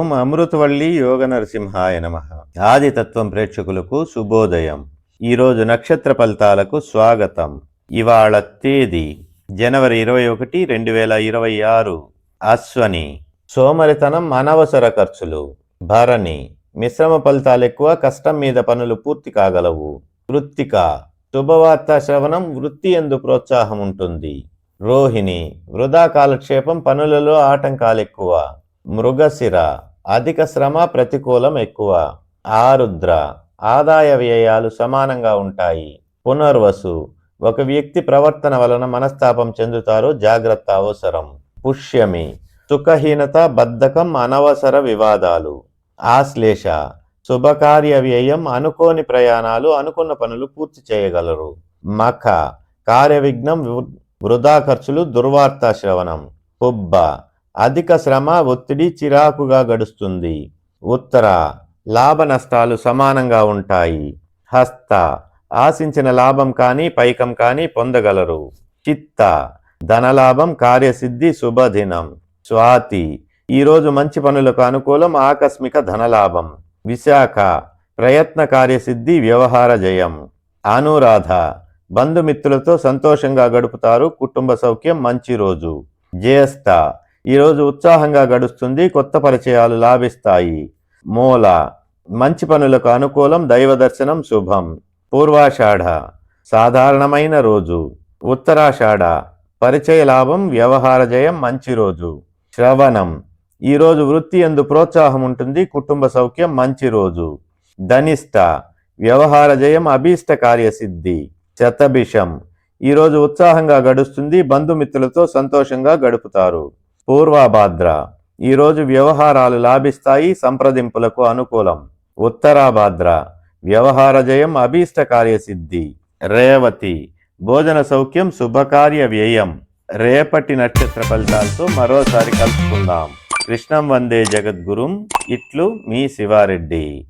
ఓం అమృతవల్లి యోగ నరసింహాయ నమ. ఆదితత్వం ప్రేక్షకులకు శుభోదయం. ఈరోజు నక్షత్ర ఫలితాలకు స్వాగతం. ఇవాళ తేదీ జనవరి ఇరవై ఒకటి రెండు వేల ఇరవై ఆరు. అశ్వని సోమరితనం అనవసర ఖర్చులు. భరణి మిశ్రమ ఫలితాలు ఎక్కువ కష్టం మీద పనులు పూర్తి కాగలవు. వృత్తిక శుభవార్త శ్రవణం వృత్తి ఎందు ప్రోత్సాహం ఉంటుంది. రోహిణి వృధా కాలక్షేపం పనులలో ఆటంకాలు ఎక్కువ. మృగశిర అధిక శ్రమ ప్రతికూలం ఎక్కువ. ఆరుద్ర ఆదాయ వ్యయాలు సమానంగా ఉంటాయి. పునర్వసు ఒక వ్యక్తి ప్రవర్తన వలన మనస్తాపం చెందుతారు జాగ్రత్త అవసరం. పుష్యమి సుఖహీనత బద్ధకం అనవసర వివాదాలు. ఆశ్లేష శుభకార్య వ్యయం అనుకోని ప్రయాణాలు అనుకున్న పనులు పూర్తి చేయగలరు. మఖ కార్య విఘ్నం వృ- వృధా ఖర్చులు దుర్వార్త శ్రవణం. పుబ్బ అధిక శ్రమ ఒత్తిడి చిరాకుగా గడుస్తుంది. ఉత్తర లాభ నష్టాలు సమానంగా ఉంటాయి. హస్త ఆశించిన లాభం కానీ పైకం కానీ పొందగలరు. చిత్త ధనలాభం కార్యసిద్ధి శుభదినం. స్వాతి ఈరోజు మంచి పనులకు అనుకూలం ఆకస్మిక ధనలాభం. విశాఖ ప్రయత్న కార్యసిద్ధి వ్యవహార జయం. అనురాధ బంధుమిత్రులతో సంతోషంగా గడుపుతారు కుటుంబ సౌఖ్యం మంచి రోజు. జ్యేష్ఠ ఈరోజు ఉత్సాహంగా గడుస్తుంది కొత్త పరిచయాలు లాభిస్తాయి. మూల మంచి పనులకు అనుకూలం దైవ దర్శనం శుభం. పూర్వాషాఢ సాధారణమైన రోజు. ఉత్తరాషాఢ పరిచయ లాభం వ్యవహార జయం మంచి రోజు. శ్రవణం ఈరోజు వృత్తి ఎందు ప్రోత్సాహం ఉంటుంది కుటుంబ సౌఖ్యం మంచి రోజు. ధనిష్ట వ్యవహార జయం అభీష్ట కార్యసిద్ధి. శతభిషం ఈరోజు ఉత్సాహంగా గడుస్తుంది బంధుమిత్రులతో సంతోషంగా గడుపుతారు. పూర్వాభాద్ర. ఈరోజు వ్యవహారాలు లాభిస్తాయి సంప్రదింపులకు అనుకూలం. ఉత్తరాభాద్ర. వ్యవహార జయం అభీష్ట కార్యసిద్ధి. రేవతి. భోజన సౌఖ్యం శుభకార్య వ్యయం. రేపటి నక్షత్ర ఫలితాలతో మరోసారి కలుసుకుందాం. కృష్ణం వందే జగద్గురుం. ఇట్లు మీ శివారెడ్డి.